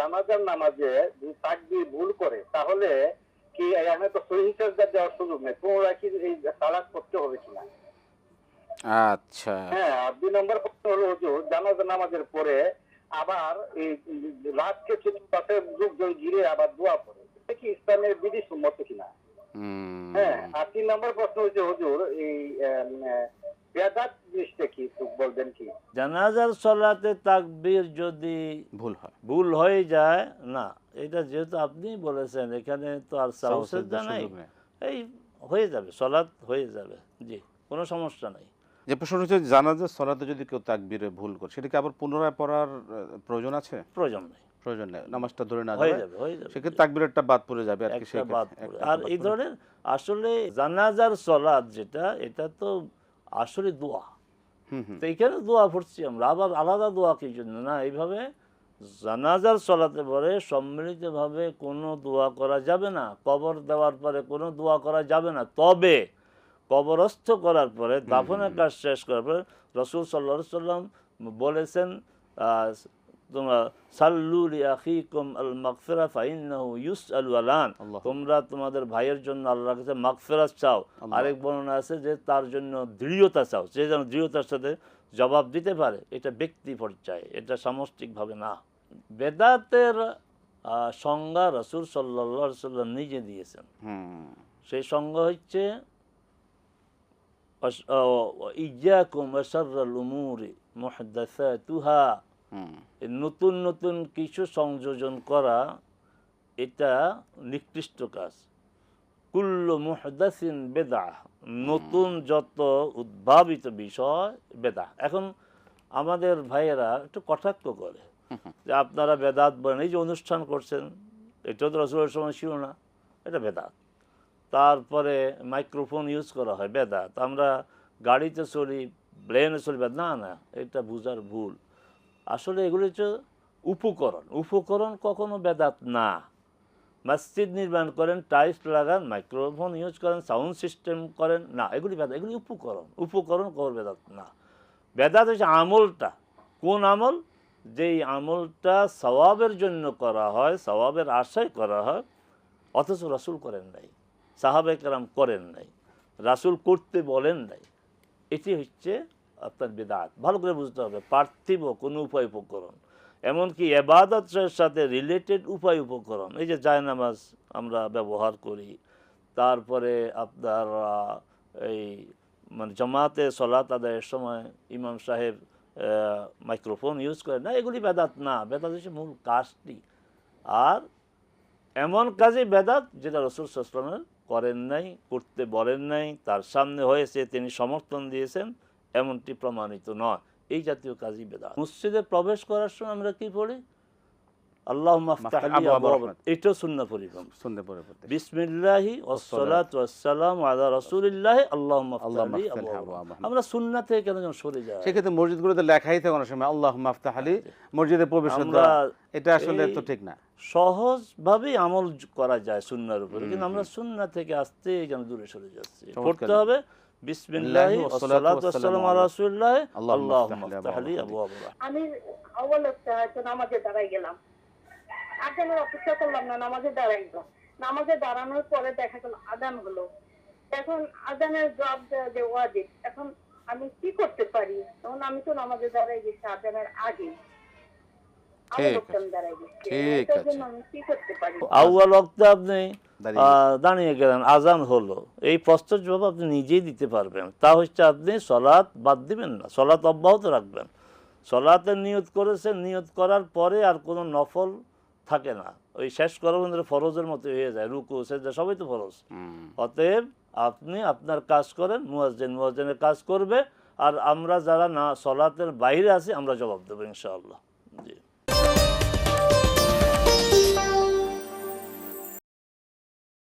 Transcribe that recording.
জানাজার নামাজে যদি তাকবির ভুল করে তাহলে কি এখানে তো সহি সেজদা দেওয়ার সুযোগ নেই? পুনরায় কি এই সালাত করতে হবে কিনা? আচ্ছা। হ্যাঁ আর দুই নম্বর প্রশ্ন হলো হুজুর জানাজা নামাজের পরে আবার এই রাতকে পাশে লোকজন ঘিরে আবার দোয়া পড়ে এটা কি ইসলামের বিধি সম্মত কিনা? হ্যাঁ আর তিন নম্বর প্রশ্ন হচ্ছে হুজুর এই বেদাত বলবেন কি? জানাজার সলাতে তাকবীর যদি ভুল হয়। ভুল হয়ে যায় না এটা যেহেতু আপনি বলেছেন এখানে তো আর নাই। এই হয়ে যাবে সলাৎ হয়ে যাবে জি কোনো সমস্যা নাই। যে প্রশ্ন হচ্ছে জানাজার সলাতে যদি কেউ তাকবীরে ভুল করে সেটা কি আবার পুনরায় পড়ার প্রয়োজন আছে? প্রয়োজন নেই। প্রয়োজন নেই নামাজটা ধরে না হয়ে যাবে? যাবে হয়ে যাবে। সেক্ষেত্রে তাকবীরেরটা বাদ পড়ে যাবে আর কি বাদ আর এই ধরনের আসলে জানাজার সলাদ যেটা এটা তো আসলে দোয়া। তো এইখানে দোয়া পড়ছি আমরা। আবার আলাদা দোয়া কি জন্য? না এইভাবে জানাজার চলাতে পরে সম্মিলিতভাবে কোনো দোয়া করা যাবে না। কবর দেওয়ার পরে কোনো দোয়া করা যাবে না। তবে কবরস্থ করার পরে দাফনের কাজ শেষ করার পরে রসুল সাল্লা সাল্লাম বলেছেন তোমরা সাল্লু আখিকুম আল মাগফিরা ফাইন্নাহু ইউসআলু আলান। তোমরা তোমাদের ভাইয়ের জন্য আল্লাহর কাছে মাগফিরাত চাও। আরেক বর্ণনা আছে যে তার জন্য দৃঢ়তা চাও। সে যেন দৃঢ়তার সাথে জবাব দিতে পারে এটা ব্যক্তি পর্যায়ে এটা সামষ্টিকভাবে না। বেদাতের সংজ্ঞা রসুল সাল্লা সাল্লাম নিজে দিয়েছেন। হুম। সেই সংজ্ঞা হচ্ছে ইয়াকুম আশাররাল উমুরি মুহদাসাতুহা। হুম। এই নতুন নতুন কিছু সংযোজন করা এটা নিকৃষ্ট কাজ। কুল্লু মুহদাসিন বেদা নতুন যত উদ্ভাবিত বিষয় বেদা এখন আমাদের ভাইয়েরা একটু কটাক্ষ করে যে আপনারা বেদাত বলেন এই যে অনুষ্ঠান করছেন এটাও তো রসুলের সময় ছিল না এটা বেদাত তারপরে মাইক্রোফোন ইউজ করা হয় বেদাত আমরা গাড়িতে চলি প্লেনে চলি বেদাত। না না এটা বুঝার ভুল। আসলে এগুলি হচ্ছে উপকরণ। উপকরণ কখনো বেদাত না। মসজিদ নির্মাণ করেন, টাইলস লাগান, মাইক্রোফোন ইউজ করেন, সাউন্ড সিস্টেম করেন। না, এগুলি বেদাত, এগুলি উপকরণ। উপকরণ কখন বেদাত না। বেদাত হচ্ছে আমলটা। কোন আমল? যেই আমলটা সওয়াবের জন্য করা হয়, সওয়াবের আশায় করা হয়, অথচ রাসূল করেন নাই সাহাবে কেরাম করেন নাই, রাসুল করতে বলেন নাই। এটি হচ্ছে আপনার বেদাত ভালো করে বুঝতে হবে, পার্থিব কোনো উপায় উপকরণ। এমনকি এবাদতের সাথে রিলেটেড উপায় উপকরণ। এই যে জায়নামাজ আমরা ব্যবহার করি, তারপরে আপনার এই মানে জমাতে সলাত আদায়ের সময় ইমাম সাহেব মাইক্রোফোন ইউজ করে না, এগুলি বেদাত না। বেদাত হচ্ছে মূল কাজটি। আর এমন কাজে বেদাত যেটা রসুল সাল্লামের করেন নাই, করতে বলেন নাই, তার সামনে হয়েছে, তিনি সমর্থন দিয়েছেন এমনটি প্রমাণিত নয়। এই জাতীয় কাজই বেদাত। মসজিদে প্রবেশ করার সময় আমরা কি পড়ি? আল্লাহ। এটাও শূন্য পরিক্রম বিসমিল্লাহি ওয়াসসালাতু ওয়াসসালামু আলা রাসূলিল্লাহি। আল্লাহুম্মা আল্লাহুম্মা আফতাহ আফতাহ আবু আবু আবু। আবু। আমরা থেকে কেন যেন সরে যায় সেক্ষেত্রে মসজিদগুলোতে লেখাই থাকে অনেক সময় আল্লাহ মাফতাহ আলী মসজিদে প্রবেশ আমরা এটা আসলে তো ঠিক না। সহজভাবেই আমল করা যায় সুন্নার উপরে কিন্তু আমরা সুন্না থেকে আসতে যেন দূরে সরে যাচ্ছি? পড়তে হবে বিসমিল্লাহি ওয়াসসালাতু ওয়াসসালামু আলা রাসূলিল্লাহি আল্লাহুম্মা আল্লাহুম্মা আফতাহ আফতাহ লি লি আবওয়াব আমি নামাজে দাঁড়াই গেলাম আজানের অপেক্ষা করলাম না নামাজে দাঁড়াই গেলাম নামাজে দাঁড়ানোর পরে দেখা গেল আদান হলো এখন আদানের জবাব দেওয়া যে ওয়াজিব এখন আমি কি করতে পারি তখন আমি তো নামাজে দাঁড়াই গেছি আদানের আগে ঠিক ঠিক আছে। ওয়াক্তে আপনি দাঁড়িয়ে গেলেন আজান হলো। এই প্রশ্নের জবাব আপনি নিজেই দিতে পারবেন। তা হচ্ছে আপনি সলাৎ বাদ দিবেন না সলাৎ অব্যাহত রাখবেন। সলাতের নিয়ত করেছেন নিয়ত করার পরে আর কোনো নফল থাকে না। ওই শেষ করা পর্যন্ত ফরজের মতো হয়ে যায় রুকু সেজদা সবই তো ফরজ। হুম। অতএব আপনি আপনার কাজ করেন মুয়াজ্জিন মুয়াজ্জিনের কাজ করবে। আর আমরা যারা না সলাতের বাইরে আছি আমরা জবাব দেবো ইনশাআল্লাহ।